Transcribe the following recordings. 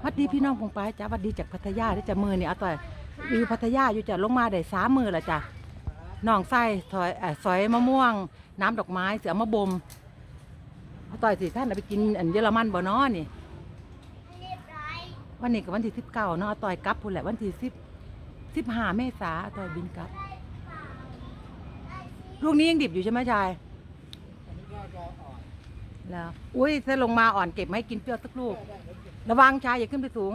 หวัดดีพี่น้องปงไปายจ้าหวัดดีจากพัทยาได้จ้ะมือเนี่เอาต่อยอยู่พัทยาอยู่จ้ะลงมาได้สามมือละจ้ะน้องไส้ถอยเอ่อซอยมะม่วง น้ำดอกไม้เสือมะบมเอาต่อยสิท่านเอาไปกินอันเยอรมันบ่เนาะนี่ วันนี้กับวันที่สิบเก้าเนาะเอาต่อยกลับพูนแหละวันที่สิบสิบห้าเมษาอาต่อยบินกลับลูกนี้ยังดิบอยู่ใช่ไหมชายแล้วอุ้ยถ้าลงมาอ่อนเก็บมาให้กินเปรี้ยวสักลูก ระวังชายอย่าขึ้นไปสูง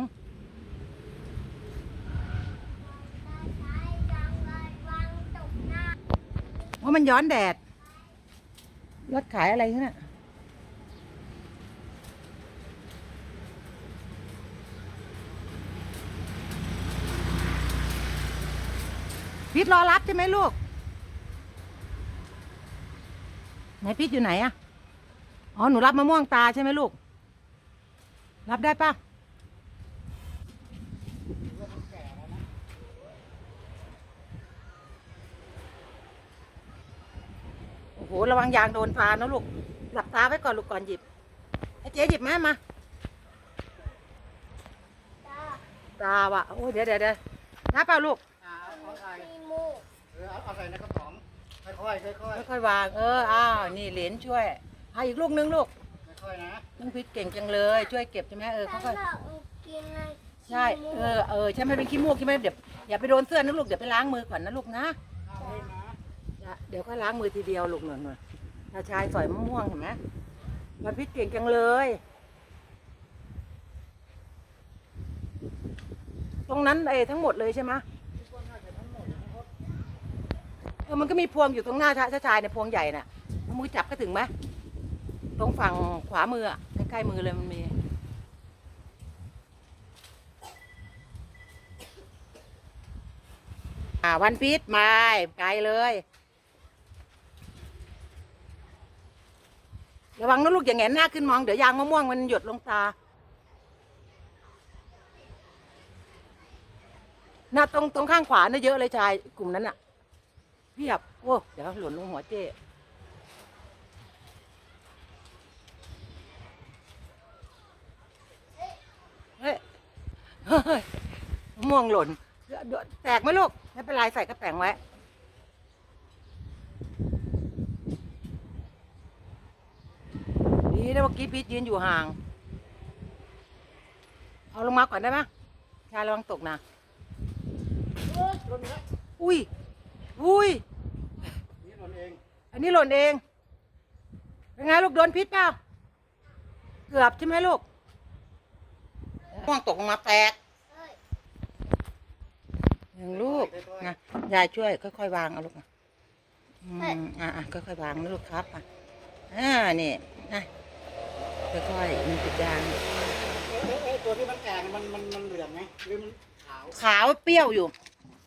เพราะมันย้อนแดด รถขายอะไรเนี่ยพีทรอรับใช่ไหมลูก ไหนพีทอยู่ไหนอะอ๋อ หนูรับมะม่วงตาใช่ไหมลูก รับได้ปะโอ้โห ระวังยางโดนตานะลูก หลับตาไว้ก่อนลูกก่อนหยิบไอ้เจ๊หยิบมามาตาวะโอ้ยเดี๋ยวเดี๋ยวเดี๋ยวนับเปล่าลูกเอาเอาใส่เออเอาเอาใส่ในกระป๋องค่อยๆค่อยค่อยๆวาง เออ อ้าว นี่เหรียญช่วยให้อีกลูกนึงลูก ๆค่อยๆนะน้องพิษเก่งจังเลย ช่วยเก็บใช่ไหมเออค่อยๆใช่เออเออใช่ไหมเป็นขี้มูกใช่ไหมเดี๋ยวอย่าไปโดนเสื้อนะลูกเดี๋ยวไปล้างมือก่อนนะลูกนะเอาเล่นนะอย่าเดี๋ยวก็ล้างมือทีเดียวลูกหน่อยหน่อยตาชายสอยมะม่วงเห็นไหมมันพิษเก่งจังเลย ตรงนั้นเอทั้งหมดเลยใช่ไหมเออมันก็มีพวงอยู่ตรงหน้าชาชายในยพวงใหญ่น่ะเอามือจับก็ถึงไหม ตรงฝั่งขวามืออะใกล้ๆมือเลยมันมี อ่าวันพีชมาไกลเลย ระวังนะลูกอย่าแงนหน้าขึ้นมอง เดี๋ยวยางมะม่วงมันหยดลงตา หน้าตรงตรงข้างขวาน่ะเยอะเลยชายกลุ่มนั้นอะเพียบโอ้เดี๋ยวหล่นลงหัวเจ้เฮ้ยเฮ้ยมะม่วงหล่นเดี๋ยวเดี๋ยวแตกไหมลูกไม่เป็นไรใส่กระแป้งไว้ ดีนะเมื่อกี้พีทยืนอยู่ห่าง เอาลงมาก่อนได้ไหมชายระวังตกนะล่นนี้อุ้ย อุ้ย นี่นนเอง อันนี้หล่นเอง เป็นไงลูกโดนพิษเปล่า เกือบใช่ไหมลูกม่วงตกลงมาแตก หนึ่งลูกนะยายช่วย ค่อยๆวางเอาลูกนะอืมอ่าอะค่อยๆวางนะลูกครับอะอ่านี่นะค่อยๆมันติดยางเอ้ยเอ้ยตัวที่มันแก่มันมันมันเหลืองไหมหรือมันขาวขาวเปรี้ยวอยู่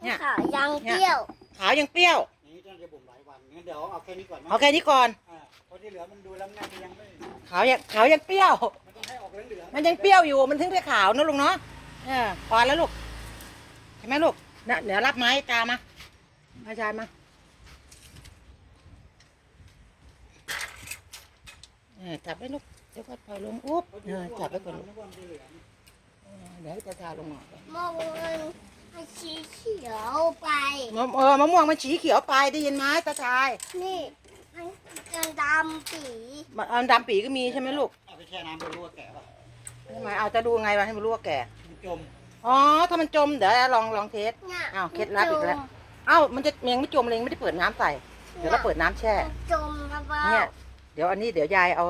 เนี่ยขายังเปรี้ยวขาวยังเปรี้ยวนี่ต้องจะบ่มหลายวันงั้นเดี๋ยวเอาแค่นี้ก่อนนะเอาแค่นี้ก่อนอ่าเพราะที่เหลือมันดูแล้วน่าจะยังไม่ขาวยังขาวยังเปรี้ยวมันต้องให้ออกเหลืองๆมันยังเปรี้ยวอยู่มันถึงได้ขาวนะลุงเนาะเออพอแล้วลูกใช่ไหมลูก เดี๋ยวเดี๋ยวรับไม้ตามามาชายมาเออจับไว้ลูกเดี๋ยวก็ปล่อยลงอุ๊บเออจับไว้ก่อนลูกนึกว่ามันจะเหลืองเออเดี๋ยวให้ตาชาลงมาเมื่อวันมันสีเขียวไปมะเออมะม่วงมันสีเขียวไปได้ยินไหมตาชาย นี่มันจะดำปีมะเออดำปีก็มีใช่ไหมลูก เอาไปแช่น้ำไปรู้ว่าแก่ป่ะทำไมเอาจะดูไงวะให้มันรู้ว่าแก่มันจม อ๋อ ถ้ามันจมเดี๋ยวลองลองเทสเนี่ยอ้าวเคล็ดลับอีกแล้วเอ้ามันจะยังไม่จมเลยยังไม่ได้เปิดน้ำใส่ เดี๋ยวเราเปิดน้ำแช่มันจมนะบ้าเนี่ย เดี๋ยวอันนี้เดี๋ยวยายเอา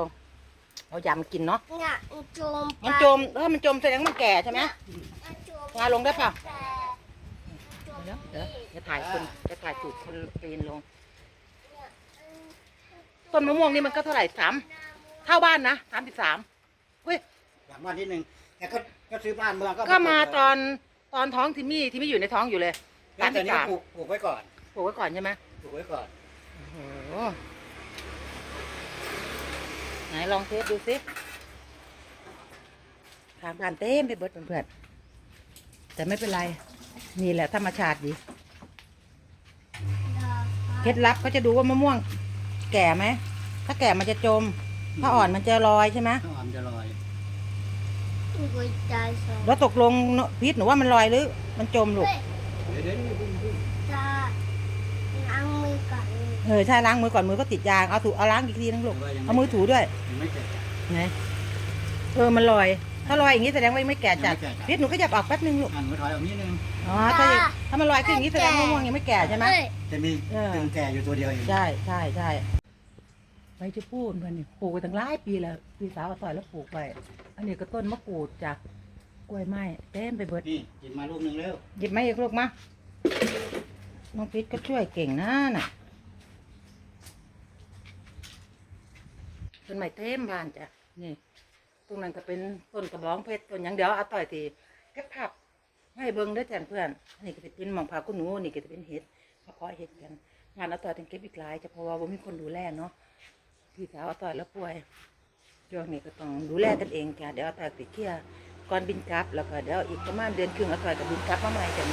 เอายำกินเนาะ เนี่ยมันจมไปมันจมเออมันจมแสดงว่ามันแก่ใช่ไหมมันจมงาลงได้ป่ะแต่จมเดี๋ยวเดี๋ยวจะถ่ายคนจะถ่ายจูดคนปีนลง ต้นมะม่วงนี่มันก็เท่าไหร่สามเท่าบ้านนะสามสิบสามเฮ้ยหลังบ้านนิดนึง แต่ก็ก็ซื้อบ้านเมืองก็ก็มาตอนตอนท้องทิมมี่ที่ไม่อยู่ในท้องอยู่เลยแล้สาวมแต่สิบนี้สามปลูกปลูกไว้ก่อนปลูกไว้ก่อนใช่ไหมปลูกไว้ก่อนโอ้โหไหนลองเทสดูสิทางการเต้มไปเบิดเพื่อนๆแต่ไม่เป็นไร นี่แหละธรรมชาติดี เคล็ดลับก็จะดูว่ามะม่วงแก่ไหม ถ้าแก่มันจะจม ถ้าอ่อนมันจะลอยใช่ไหมข้าวหอมจะลอยต หัวใจสองแล้วตกลงเนอะพีทหนูว่ามันลอยหรือ มันจมลูกเฮ้ยเดี๋ยวเดี๋ยวนี่พึ่งพึ่งจะล้างมือก่อนเออใช่ล้างมือก่อนมือก็ติดยางเอาถูเอาล้างอีกทีนึงลูกเอามือถูด้วยยังไม่แก่ไงเออมันลอย ถ้าลอยอย่างนี้แสดงว่ายังไม่แก่จัดยังไม่แก่จัดพีทหนูก็หยับออกแป๊บนึงลูกอ่านมือถอยออกนิดนึงอ๋อถ้าอย่างถ้ามันลอยขึ้นอย่างนี้แสดงว่ามะม่วงยังไม่แก่ใช่ไหมเฮ้ยจะมีเออตึงแก่อยู่ตัวเดียวเองใช่ใช่ใช่ ใบจะพูดมันนี่ปลูกไปตั้งหลายปีแล้วพี่สาวเอาต่อยแล้วปลูกไปอันนี้ก็ต้นมะกรูดจากกล้วยไม้เต็มไปเบิดนี่กินมาลูกหนึงแล้วหยิบมาอีกลูกมาน้องพิษก็ช่วยเก่งนะน่ะต้นไม้เต็มบ้านจ้ะนี่ ตรงนั้นก็เป็นต้นกระบองเพชรต้นหยังเดี๋ยวเอาต่อยตีเก็บผักให้เบิ้งเด้อจ้ะเพื่อนอันนี้ก็จะเป็นหมองผักกุนหนูนี่ก็จะเป็นเห็ดมาเพาะเห็ดกันงานเอาต่อยถึงเก็บอีกหลายจะเพราะว่าบ่มีคนดูแลเนาะ พี่สาวอาต่อยแล้วป่วยช่วงนี้ก็ต้องดูแลกันเองจ้ะเดี๋ยวอาต่อยไปเคลียร์ก่อนบินกลับ แล้วก็เดี๋ยวอีกประมาณเดือนครึ่งอาต่อยกับบินกลับมาใหม่จ้ะ